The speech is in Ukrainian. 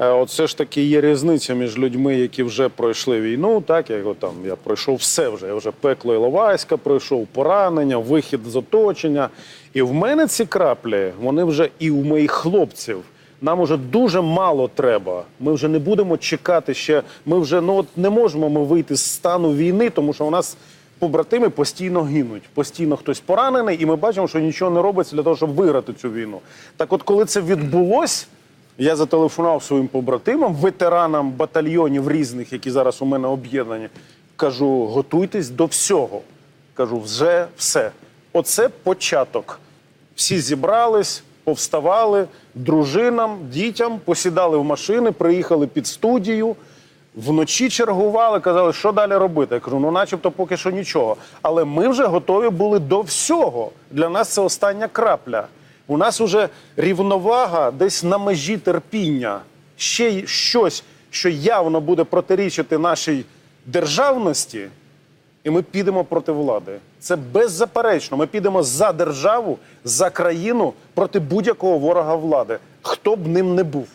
Е, все ж таки є різниця між людьми, які вже пройшли війну. Так я там я пройшов все вже. Я вже пекло Іловайська пройшов, поранення, вихід з оточення. І в мене ці краплі, вони вже і у моїх хлопців. Нам уже дуже мало треба. Ми вже не будемо чекати ще. Ми вже ну от не можемо ми вийти з стану війни, тому що у нас побратими постійно гинуть. Постійно хтось поранений, і ми бачимо, що нічого не робиться для того, щоб виграти цю війну. Так, от, коли це відбулось, я зателефонував своїм побратимам, ветеранам батальйонів різних, які зараз у мене об'єднані. Кажу, готуйтесь до всього. Кажу, вже все. Оце початок. Всі зібрались, повставали дружинам, дітям, посідали в машини, приїхали під студію. Вночі чергували, казали, що далі робити. Я кажу, ну начебто поки що нічого. Але ми вже готові були до всього. Для нас це остання крапля. У нас уже рівновага десь на межі терпіння. Ще й щось, що явно буде протирічити нашій державності, і ми підемо проти влади. Це беззаперечно. Ми підемо за державу, за країну проти будь-якого ворога влади, хто б ним не був.